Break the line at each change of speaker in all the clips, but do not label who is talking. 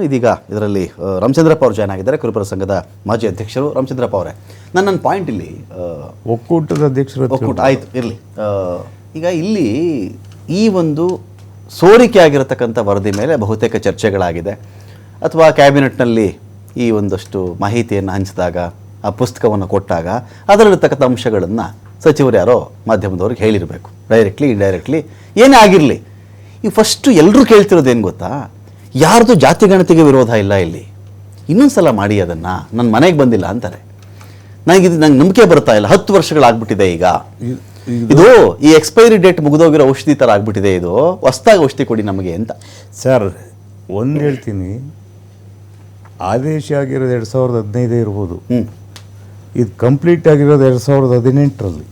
ಇದೀಗ ಇದರಲ್ಲಿ ರಾಮಚಂದ್ರಪ್ಪ ಅವರು ಜಾಯ್ನ್ ಆಗಿದ್ದಾರೆ. ಕುರುಪರ ಸಂಘದ ಮಾಜಿ ಅಧ್ಯಕ್ಷರು ರಾಮಚಂದ್ರಪ್ಪ ಅವರೇ. ನನ್ನ ನನ್ನ ಪಾಯಿಂಟ್ ಇಲ್ಲಿ
ಒಕ್ಕೂಟದ ಅಧ್ಯಕ್ಷರು
ಒಕ್ಕೂಟ ಆಯ್ತು ಇರಲಿ. ಈಗ ಇಲ್ಲಿ ಈ ಒಂದು ಸೋರಿಕೆ ಆಗಿರತಕ್ಕಂಥ ವರದಿ ಮೇಲೆ ಬಹುತೇಕ ಚರ್ಚೆಗಳಾಗಿದೆ. ಅಥವಾ ಕ್ಯಾಬಿನೆಟ್ನಲ್ಲಿ ಈ ಒಂದಷ್ಟು ಮಾಹಿತಿಯನ್ನು ಹಂಚಿದಾಗ ಆ ಪುಸ್ತಕವನ್ನು ಕೊಟ್ಟಾಗ ಅದರಲ್ಲಿರ್ತಕ್ಕಂಥ ಅಂಶಗಳನ್ನು ಸಚಿವರು ಯಾರೋ ಮಾಧ್ಯಮದವ್ರಿಗೆ ಹೇಳಿರಬೇಕು. ಡೈರೆಕ್ಟ್ಲಿ ಇಂಡೈರೆಕ್ಟ್ಲಿ ಏನೇ ಆಗಿರಲಿ. ಈ ಫಸ್ಟು ಎಲ್ಲರೂ ಕೇಳ್ತಿರೋದೇನು ಗೊತ್ತಾ? ಯಾರ್ದು ಜಾತಿ ಗಣತಿಗೆ ವಿರೋಧ ಇಲ್ಲ ಇಲ್ಲಿ. ಇನ್ನೊಂದು ಸಲ ಮಾಡಿ ಅದನ್ನು. ನನ್ನ ಮನೆಗೆ ಬಂದಿಲ್ಲ ಅಂತಾರೆ. ನನಗೆ ಇದು ನಂಗೆ ನಂಬಿಕೆ ಬರ್ತಾ ಇಲ್ಲ. ಹತ್ತು ವರ್ಷಗಳಾಗ್ಬಿಟ್ಟಿದೆ ಈಗ. ಇದು ಈ ಎಕ್ಸ್ಪೈರಿ ಡೇಟ್ ಮುಗಿದೋಗಿರೋ ಔಷಧಿ ಥರ ಆಗ್ಬಿಟ್ಟಿದೆ ಇದು. ಹೊಸ್ದಾಗಿ ಔಷಧಿ ಕೊಡಿ ನಮಗೆ ಅಂತ.
ಸರ್ ಒಂದು ಹೇಳ್ತೀನಿ. ಆದೇಶ ಆಗಿರೋದು ಎರಡು ಸಾವಿರದ ಹದಿನೈದೇ ಇರ್ಬೋದು. ಇದು ಕಂಪ್ಲೀಟ್ ಆಗಿರೋದು ಎರಡು ಸಾವಿರದ ಹದಿನೆಂಟರಲ್ಲಿ.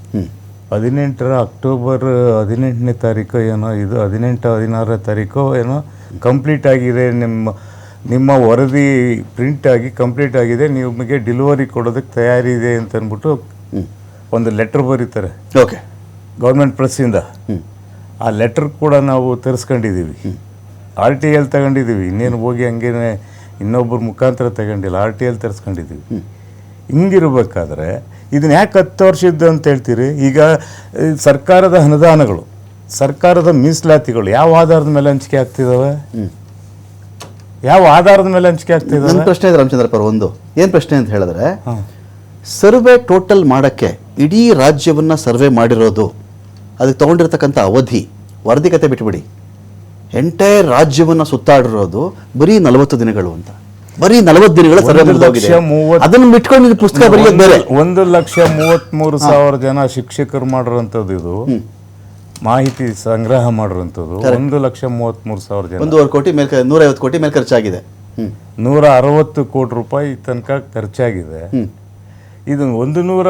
ಹದಿನೆಂಟರ ಅಕ್ಟೋಬರ್ ಹದಿನೆಂಟನೇ ತಾರೀಕು ಏನೋ ಇದು ಹದಿನೆಂಟು ಹದಿನಾರನೇ ತಾರೀಕು ಏನೋ ಕಂಪ್ಲೀಟ್ ಆಗಿದೆ ನಿಮ್ಮ ನಿಮ್ಮ ವರದಿ ಪ್ರಿಂಟ್ ಆಗಿ ಕಂಪ್ಲೀಟ್ ಆಗಿದೆ ನಿಮಗೆ ಡಿಲಿವರಿ ಕೊಡೋದಕ್ಕೆ ತಯಾರಿ ಇದೆ ಅಂತ ಅಂದ್ಬಿಟ್ಟು ಒಂದು ಲೆಟ್ರ್ ಬರೀತಾರೆ.
ಓಕೆ
ಗೌರ್ಮೆಂಟ್ ಪ್ರೆಸ್ಸಿಂದ ಆ ಲೆಟ್ರ್ ಕೂಡ ನಾವು ತರಿಸ್ಕೊಂಡಿದ್ದೀವಿ ಆರ್ ಟಿ ಎಲ್ ತಗೊಂಡಿದ್ದೀವಿ ಇನ್ನೇನು ಹೋಗಿ ಹಂಗೇನೆ ಇನ್ನೊಬ್ಬರು ಮುಖಾಂತರ ತಗೊಂಡಿಲ್ಲ. ಆರ್ ಟಿ ಎಲ್ ತರಿಸ್ಕೊಂಡಿದ್ದೀವಿ ಹಿಂಗಿರ್ಬೇಕಾದ್ರೆ ಇದನ್ನ ಯಾಕೆ ಹತ್ತು ವರ್ಷದ್ದು ಅಂತ ಹೇಳ್ತೀರಿ? ಈಗ ಸರ್ಕಾರದ ಅನುದಾನಗಳು. ಸರ್ಕಾರದ ಮೀಸಲಾತಿಗಳು ಯಾವ ಆಧಾರದ ಮೇಲೆ ಹಂಚಿಕೆ ಆಗ್ತಿದಾವೆ?
ಹ್ಮ್.
ಯಾವ ಆಧಾರದ ಮೇಲೆ ಹಂಚಿಕೆ ಆಗ್ತಿದಾವೆ?
ನನ್ನ ಪ್ರಶ್ನೆ ಇದೆ ರಾಮಚಂದ್ರಪ್ಪ ಅವರು ಒಂದು. ಏನು ಪ್ರಶ್ನೆ ಅಂತ ಹೇಳಿದ್ರೆ ಸರ್ವೆ ಟೋಟಲ್ ಮಾಡೋಕ್ಕೆ ಇಡೀ ರಾಜ್ಯವನ್ನ ಸರ್ವೆ ಮಾಡಿರೋದು ಅದಕ್ಕೆ ತೊಗೊಂಡಿರ್ತಕ್ಕಂಥ ಅವಧಿ ವರದಿ ಕತೆ ಬಿಟ್ಬಿಡಿ. ಎಂಟೈರ್ ರಾಜ್ಯವನ್ನ ಸುತ್ತಾಡಿರೋದು ಬರೀ ನಲವತ್ತು ದಿನಗಳು ಅಂತ. ಬರೀ ನಲವತ್ತು ದಿನಗಳ ಸರ್ವೆ
ಅದನ್ನು
ಮುಗ್ದೋಗಿದೆ.
ಮೂವತ್ತು-
ಅದನ್ನ ಬಿಟ್ಕೊಂಡು ನೀವು ಪುಸ್ತಕ ಬರೆಯೋದು ಬೇರೆ.
ಒಂದು- ಲಕ್ಷ ಮೂವತ್ತ್ಮೂರು ಸಾವಿರ ಜನ ಶಿಕ್ಷಕರು ಮಾಡಿರೋಂಥದ್ದು ಇದು. ಮಾಹಿತಿ ಸಂಗ್ರಹ ಮಾಡಿರುವಂಥದ್ದು ಒಂದು ಲಕ್ಷ ಮೂವತ್ತ್ಮೂರು ಸಾವಿರ ಜನ.
ಒಂದೂವರೆ ಕೋಟಿ ಮೇಲೆ ನೂರೈವತ್ತು ಕೋಟಿ ಮೇಲೆ ಖರ್ಚಾಗಿದೆ.
ನೂರ ಅರವತ್ತು ಕೋಟಿ ರೂಪಾಯಿ ತನಕ ಖರ್ಚಾಗಿದೆ. ಇದು ಒಂದು ನೂರ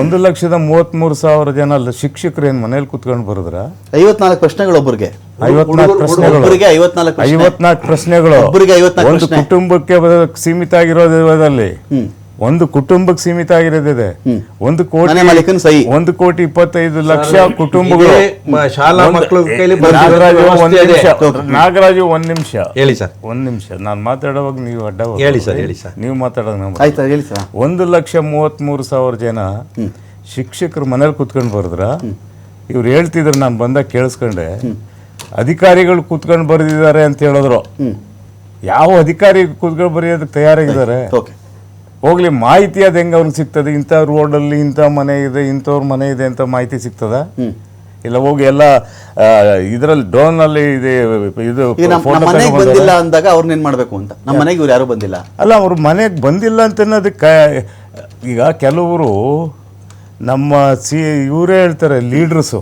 ಒಂದು ಲಕ್ಷದ ಮೂವತ್ತ್ಮೂರು ಸಾವಿರ ಜನ ಅಲ್ಲ ಶಿಕ್ಷಕರು ಏನು ಮನೇಲಿ ಕುತ್ಕೊಂಡು ಬರೆದ್ರ?
ಐವತ್ನಾಲ್ಕು ಪ್ರಶ್ನೆಗಳು ಒಬ್ಬರಿಗೆ
ಐವತ್ನಾಲ್ಕು ಪ್ರಶ್ನೆಗಳು.
ಐವತ್ನಾಲ್ಕು ಪ್ರಶ್ನೆ.
ಐವತ್ನಾಲ್ಕು ಪ್ರಶ್ನೆಗಳು.
ಒಬ್ಬರಿಗೆ
ಒಂದು ಕುಟುಂಬಕ್ಕೆ ಸೀಮಿತ ಆಗಿರೋದ್ರಲ್ಲಿ
ಹ್ಮ್.
ಒಂದು ಕುಟುಂಬಕ್ಕೆ ಸೀಮಿತ ಆಗಿರೋದಿದೆ. ಒಂದು ಕೋಟಿ
ಸಹಿ.
ಒಂದು ಕೋಟಿ ಇಪ್ಪತ್ತೈದು ಲಕ್ಷ ಕುಟುಂಬಗಳು
ಶಾಲಾ ಮಕ್ಕಳು
ನಾಗರಾಜು
ವ್ಯವಸ್ಥೆ
ಒಂದ್
ಇದೆ.
ನಿಮಿಷ. ನಾಗರಾಜು ಒಂದ್ ನಿಮಿಷ.
ಹೇಳಿ ಸರ್.
ಒಂದ್ ನಿಮಿಷ. ನಾನು ಮಾತಾಡುವಾಗ ನೀವು ಅಡ್ಡ.
ಹೇಳಿ ಸರ್, ಹೇಳಿ ಸರ್.
ನೀವು ಮಾತಾಡೋದು ನಮ್ಮ
ಆಯ್ತಾ ಹೇಳಿ ಸರ್.
ಒಂದು ಲಕ್ಷ ಮೂವತ್ತ್ಮೂರು ಸಾವಿರ ಜನ ಶಿಕ್ಷಕರು ಮನೇಲಿ ಕುತ್ಕೊಂಡು ಬರೆದ್ರ ಇವ್ರು ಹೇಳ್ತಿದ್ರು ನಾನು ಬಂದಾಗ ಕೇಳಿಸ್ಕೊಂಡೆ. ಅಧಿಕಾರಿಗಳು ಕುತ್ಕೊಂಡು ಬರೆದಿದ್ದಾರೆ ಅಂತ ಹೇಳಿದ್ರು. ಯಾವ ಅಧಿಕಾರಿ ಕುತ್ಕೊಂಡು ಬರೆಯೋದಕ್ಕೆ ತಯಾರಾಗಿದ್ದಾರೆ?
ಓಕೆ.
ಹೋಗ್ಲಿ ಮಾಹಿತಿ ಅದು ಹೆಂಗೆ ಅವ್ರಿಗೆ ಸಿಗ್ತದೆ? ಇಂಥ ರೋಡಲ್ಲಿ ಇಂಥ ಮನೆ ಇದೆ ಇಂಥವ್ರ ಮನೆ ಇದೆ ಅಂತ ಮಾಹಿತಿ ಸಿಗ್ತದ? ಇಲ್ಲ ಹೋಗಿ ಎಲ್ಲ ಇದರಲ್ಲಿ ಡ್ರೋನಲ್ಲಿ ಇದೆ ಇದು
ಮನೆಗೆ ಬಂದಿಲ್ಲ ಅಂದಾಗ ಅವ್ರನ್ನ ಏನ್ ಮಾಡ್ಬೇಕು ಅಂತ? ನಮ್ಮ ಮನೆಗೆ ಇವ್ರು ಯಾರು ಬಂದಿಲ್ಲ.
ಅಲ್ಲ ಅವ್ರ ಮನೆಗೆ ಬಂದಿಲ್ಲ ಅಂತ ಅನ್ನೋದಕ್ಕೆ ಈಗ ಕೆಲವರು ನಮ್ಮ ಸಿ ಇವರೇ ಹೇಳ್ತಾರೆ ಲೀಡ್ರಸ್ಸು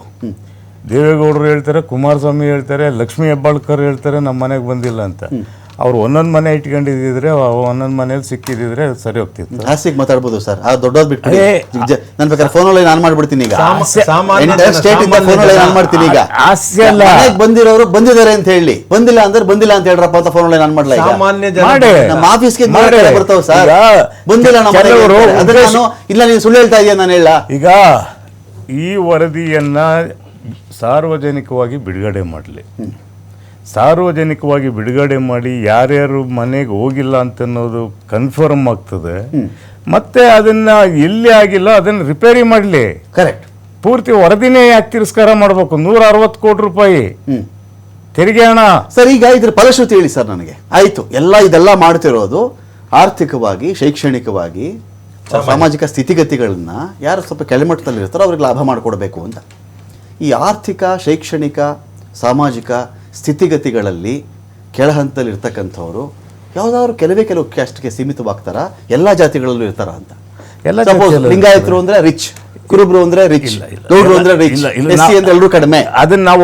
ದೇವೇಗೌಡರು ಹೇಳ್ತಾರೆ ಕುಮಾರಸ್ವಾಮಿ ಹೇಳ್ತಾರೆ ಲಕ್ಷ್ಮೀ ಹೆಬ್ಬಾಳ್ಕರ್ ಹೇಳ್ತಾರೆ ನಮ್ಮ ಮನೆಗೆ ಬಂದಿಲ್ಲ ಅಂತ. ಅವ್ರು ಒಂದೊಂದು ಮನೆ ಇಟ್ಕೊಂಡಿದ್ರೆ ಒಂದೊಂದು ಮನೇಲಿ ಸಿಕ್ಕಿದ್ರೆ ಸರಿ ಹೋಗ್ತಿತ್ತು.
ಹಾಸ್ಯಕ್ಕೆ ಮಾತಾಡ್ಬೋದು ಸರ್. ಆ ದೊಡ್ಡದ್ ಬಿಟ್ಟು ನನ್ ಬೇಕಾದ್ರೆ ಫೋನ್ ಒಳಗೆ ನಾನು ಮಾಡ್ಬಿಡ್ತೀನಿ ಈಗ. state ಇಂದ ಒಳಗೆ ನಾನು ಮಾಡ್ತೀನಿ ಈಗ. ಬಂದಿರೋರು ಬಂದಿದ್ದಾರೆ ಅಂತ ಹೇಳಿ. ಬಂದಿಲ್ಲ ಅಂದ್ರೆ ಬಂದಿಲ್ಲ ಅಂತ ಹೇಳ್ರಪ್ಪ ಅಂತ ಫೋನ್ ಒಳಗೆ ನಾನು ಮಾಡ್ಲಾ ಈಗ?
ಸಾಮಾನ್ಯ ಜನ
ನಮ್ಮ ಆಫೀಸ್ಗೆ
ಗೆ
ಬರ್ತಾವ ಸರ್. ಬಂದಿಲ್ಲ ನಾನು ಇಲ್ಲ ನೀನು ಸುಳ್ಳು ಹೇಳ್ತಾ ಇದೀಯ ನಾನು ಹೇಳ.
ಈಗ ಈ ವರದಿಯನ್ನ ಸಾರ್ವಜನಿಕವಾಗಿ ಬಿಡುಗಡೆ ಮಾಡಲಿ. ಸಾರ್ವಜನಿಕವಾಗಿ ಬಿಡುಗಡೆ ಮಾಡಿ ಯಾರ್ಯಾರು ಮನೆಗೆ ಹೋಗಿಲ್ಲ ಅಂತ ಅನ್ನೋದು ಕನ್ಫರ್ಮ್ ಆಗ್ತದೆ ಮತ್ತೆ ಅದನ್ನ ಎಲ್ಲಿ ಆಗಿಲ್ಲ ಅದನ್ನ ರಿಪೇರಿ ಮಾಡಲಿ.
ಕರೆಕ್ಟ್
ಪೂರ್ತಿ ವರದಿನೇ ಯಾಕೆ ತಿರಸ್ಕಾರ ಮಾಡಬೇಕು? ನೂರ ಅರವತ್ತು ಕೋಟಿ ರೂಪಾಯಿ. ತೆರಿಗೆ ಹಣ.
ಸರ್ ಈಗ ಇದ್ರ ಫಲಶ್ರುತಿ ಹೇಳಿ ಸರ್ ನನಗೆ. ಆಯ್ತು ಎಲ್ಲ ಇದೆಲ್ಲ ಮಾಡ್ತಿರೋದು ಆರ್ಥಿಕವಾಗಿ ಶೈಕ್ಷಣಿಕವಾಗಿ ಸಾಮಾಜಿಕ ಸ್ಥಿತಿಗತಿಗಳನ್ನ ಯಾರು ಸ್ವಲ್ಪ ಕೆಳಮಟ್ಟದಲ್ಲಿ ಇರ್ತಾರೋ ಅವ್ರಿಗೆ ಲಾಭ ಮಾಡಿಕೊಡ್ಬೇಕು ಅಂತ. ಈ ಆರ್ಥಿಕ ಶೈಕ್ಷಣಿಕ ಸಾಮಾಜಿಕ ಸ್ಥಿತಿಗತಿಗಳಲ್ಲಿ ಕೆಳಹಂತದಲ್ಲಿ ಇರ್ತಕ್ಕಂಥವ್ರು ಯಾವುದಾದ್ರು ಕೆಲವೇ ಕೆಲವು ಕ್ಯಾಸ್ಟ್ಗೆ ಸೀಮಿತವಾಗ್ತಾರ? ಎಲ್ಲ ಜಾತಿಗಳಲ್ಲೂ ಇರ್ತಾರ ಅಂತ?
ಎಲ್ಲ
ಲಿಂಗಾಯತರು ಅಂದ್ರೆ ರಿಚ್ ಕುರುಬ್ರು ಅಂದ್ರೆ ರಿಚ್. ಗೌಡ್ರು ಅಂದ್ರೆ ರಿಚ್
ಇಲ್ಲ, ಇಲ್ಲ,
ಎಸ್ ಸಿ ಅಂದ್ರೆ ಎಲ್ಲರೂ ಕಡಿಮೆ.
ಅದನ್ನ ನಾವು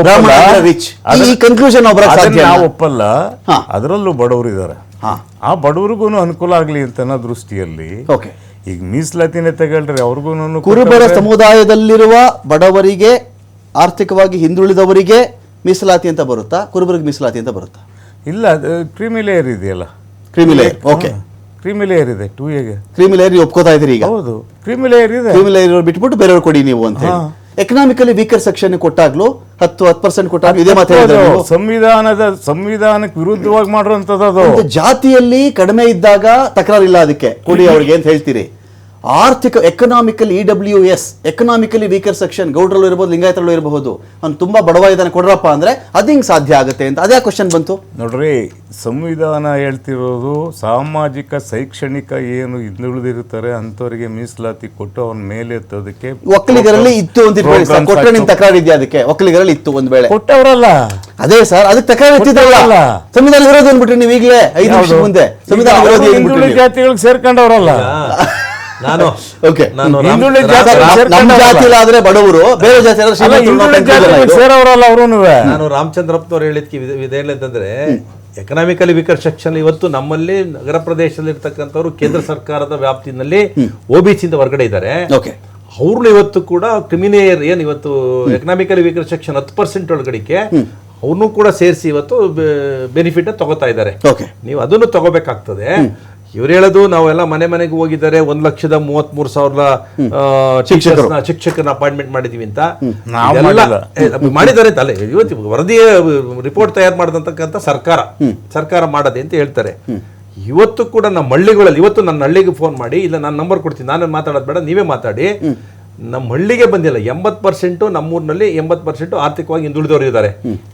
ರಿಚ್ ಈ ಕನ್ಕ್ಲೂಷನ್ ನಾವು
ಒಪ್ಪಲ್ಲ. ಅದರಲ್ಲೂ ಬಡವರು ಇದ್ದಾರೆ ಆ ಬಡವರಿಗೂ ಅನುಕೂಲ ಆಗಲಿ ಅಂತ ದೃಷ್ಟಿಯಲ್ಲಿ
ಓಕೆ.
ಈಗ ಮೀಸಲಾತಿನೇ ತಗೊಳ್ರಿ ಅವ್ರಿಗೂ
ಕುರುಬರ ಸಮುದಾಯದಲ್ಲಿರುವ ಬಡವರಿಗೆ ಆರ್ಥಿಕವಾಗಿ ಹಿಂದುಳಿದವರಿಗೆ ಮೀಸಲಾತಿ ಅಂತ ಬರುತ್ತಾ? ಕುರುಬರಿಗೆ ಮೀಸಲಾತಿ ಅಂತ ಬರುತ್ತಾ?
ಇಲ್ಲ ಕ್ರೀಮಿ ಲೇಯರ್ ಇದೆಯಲ್ಲ?
Creamy layer okay.
Creamy layer ಇದೆ ಟೂ ಎಗೆ
ಕ್ರಿಮಿ ಲೇಯರ್ ನೀವು ಒಪ್ಕೋತಾ ಇದೀರಿ ಈಗ?
ಹೌದು ಕ್ರೀಮಿ ಲೇಯರ್ ಇದೆ.
ಕ್ರಿಮಿ ಲೇಯರ್ ಬಿಟ್ಬಿಟ್ಟು ಬೇರೆಯವ್ರು ಕೊಡಿ ನೀವು ಅಂತ ಹೇಳಿ. ಎಕನಾಮಿಕಲಿ ವೀಕರ್ ಸೆಕ್ಷನ್ ಕೊಟ್ಟಾಗ್ಲೂ ಹತ್ತು ಹತ್ತು ಪರ್ಸೆಂಟ್ ಕೊಟ್ಟಾಗ್ಲೂ ಇದೇ ಮಾತಾಡಿದ್ರೆ
ಅದು ಸಂವಿಧಾನದ ಸಂವಿಧಾನಕ್ಕೆ ವಿರುದ್ಧವಾಗಿ ಮಾಡಿರುವಂತದ್ದು ಅದು.
ಜಾತಿಯಲ್ಲಿ ಕಡಿಮೆ ಇದ್ದಾಗ ತಕರಾರಿಲ್ಲ ಅದಕ್ಕೆ. ಕೊಡಿ ಅವ್ರಿಗೆ ಅಂತ ಹೇಳ್ತೀರಿ. ಆರ್ಥಿಕ economically E W S economically weaker section ಗೌಡ್ರಲ್ಲೂ ಇರಬಹುದು ಲಿಂಗಾಯತರಲ್ಲೂ ಇರಬಹುದು. ಅವ್ನು ತುಂಬಾ ಬಡವ ಇದ್ದಾನೆ ಕೊಡ್ರಪ್ಪ ಅಂದ್ರೆ ಅದು ಹಿಂಗೆ ಸಾಧ್ಯ ಆಗುತ್ತೆ ಅಂತ ಅದೇ ಕ್ವಶನ್ ಬಂತು?
ನೋಡ್ರಿ ಸಂವಿಧಾನ ಹೇಳ್ತಿರೋದು ಸಾಮಾಜಿಕ ಶೈಕ್ಷಣಿಕ ಏನು ಹಿಂದುಳಿದಿರ್ತಾರೆ ಅಂಥವ್ರಿಗೆ ಮೀಸಲಾತಿ ಕೊಟ್ಟು ಅವನ ಮೇಲೆ ಎತ್ತೋದಕ್ಕೆ
ಒಕ್ಕಲಿಗರಲ್ಲಿ ಇತ್ತು ಅಂತ ನಿಮ್ ತಕರಾರು ಇದೆಯಾ ಅದಕ್ಕೆ? ಒಕ್ಕಲಿಗರಲ್ಲಿ ಇತ್ತು ಒಂದ್ ವೇಳೆ.
ಕೊಟ್ಟವರಲ್ಲ.
ಅದೇ ಸರ್ ಅದಕ್ಕೆ ತಕರಾರು ಎತ್ತಿದ್ರಲ್ಲ. ಸಂವಿಧಾನ ವಿರೋಧಿ ಅಂದ್ಬಿಟ್ರಿ ನೀವು ಈಗಲೇ ಐದು ವರ್ಷ ಮುಂದೆ. ಸಂವಿಧಾನ ವಿರೋಧಿ
ಜಾತಿಗಳಿಗೆ ಸೇರ್ಕೊಂಡವರಲ್ಲ.
ನಾನು
ಓಕೆ
ನಾನು ರಾಮ್-
ಹಿಂದುಳಿದ
ನಮ್ಮ
ಜಾತಿ-
ರಾಮ್-
ಜಾತಿಲಿ ಆದ್ರೆ ಬಡವರು ಬೇರೆ ಜಾತಿ ಆದ್ರೆ
ಹಿಂದುಳಿದ ಸೇರೋರಲ್ಲ ಅವರು
ನಾನು ರಾಮಚಂದ್ರಪ್ಪನವ್ರು ಹೇಳಿದ್ಕೆ ಇದೇನಂತಂದ್ರೆ ಎಕನಾಮಿಕಲಿ ವೀಕರ್ ಸೆಕ್ಷನ್ ಇವತ್ತು ನಮ್ಮಲ್ಲಿ ನಗರ ಪ್ರದೇಶದಲ್ಲಿ ಇರ್ತಕ್ಕಂಥವ್ರು ಕೇಂದ್ರ ಸರ್ಕಾರದ ವ್ಯಾಪ್ತಿನಲ್ಲಿ ಒ ಬಿ ಸಿಯಿಂದ ಹೊರಗಡೆ ಇದ್ದಾರೆ.
ಓಕೆ
ಅವ್ರನ್ನ ಇವತ್ತು ಕೂಡ ಕ್ರಿಮಿನೇಯರ್ ಏನು ಇವತ್ತು ಎಕನಾಮಿಕಲಿ ವೀಕರ್ ಸೆಕ್ಷನ್ ಹತ್ತು ಪರ್ಸೆಂಟ್ ಒಳಗಡಿಕೆ ಅವ್ರನ್ನೂ ಕೂಡ ಸೇರಿಸಿ ಇವತ್ತು ಬೆನಿಫಿಟ್ ತಗೋತಾ ಇದ್ದಾರೆ.
ಓಕೆ
ನೀವು ಅದನ್ನು ತಗೋಬೇಕಾಗ್ತದೆ. ಇವ್ರು ಹೇಳೋದು ನಾವೆಲ್ಲ ಮನೆ ಮನೆಗೆ ಹೋಗಿದ್ದಾರೆ ಒಂದ್ ಲಕ್ಷದ ಮೂವತ್ತ್ ಮೂರ್ ಸಾವಿರ
ಶಿಕ್ಷಕರನ್ನ
ಶಿಕ್ಷಕರನ್ನ ಅಪಾಯಿಂಟ್ಮೆಂಟ್ ಮಾಡಿದೀವಿ ಅಂತ. ಇದೆಲ್ಲ-. ಮಾಡಿದ್ದಾರೆ ತಲೆ ಅಲ್ಲ ಇವತ್ತು ವರದಿ ರಿಪೋರ್ಟ್ ತಯಾರು ಮಾಡದಂತಕ್ಕಂಥ ಸರ್ಕಾರ. ಸರ್ಕಾರ ಮಾಡದೆ ಅಂತ ಹೇಳ್ತಾರೆ. ಇವತ್ತು ಕೂಡ ನಮ್ಮ ಹಳ್ಳಿಗಳಲ್ಲಿ ಇವತ್ತು ನನ್ನ ಹಳ್ಳಿಗೆ ಫೋನ್ ಮಾಡಿ ಇಲ್ಲ ನಾನು ನಂಬರ್ ಕೊಡ್ತೀನಿ ನಾನು ಮಾತಾಡೋದು ಬೇಡ ನೀವೇ ಮಾತಾಡಿ. ನಮ್ಮ ಹಳ್ಳಿಗೆ ಬಂದಿಲ್ಲ ಎಂಬತ್ತು ಪರ್ಸೆಂಟು ನಮ್ಮೂರಿನಲ್ಲಿ ಎಂಬತ್ತು ಪರ್ಸೆಂಟು ಆರ್ಥಿಕವಾಗಿ ಹಿಂದುಳಿದವರು ಇದ್ದಾರೆ.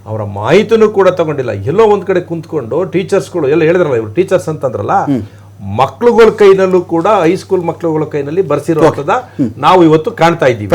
ಅವರ ಮಾಹಿತಿನೂ ಕೂಡ ತಗೊಂಡಿಲ್ಲ. ಎಲ್ಲೋ ಒಂದ್ ಕಡೆ ಕುಂತ್ಕೊಂಡು ಟೀಚರ್ಸ್ಗಳು ಎಲ್ಲ ಹೇಳಿದ್ರಲ್ಲ ಇವರು ಟೀಚರ್ಸ್ ಅಂತಂದ್ರಲ್ಲ ಮಕ್ಳುಗಳ ಕೈನಲ್ಲೂ ಕೂಡ ಹೈಸ್ಕೂಲ್ ಮಕ್ಳುಗಳ ಕೈನಲ್ಲಿ ಬರ್ಸಿರುವಂತದ ನಾವು ಇವತ್ತು ಕಾಣ್ತಾ ಇದ್ದೀವಿ.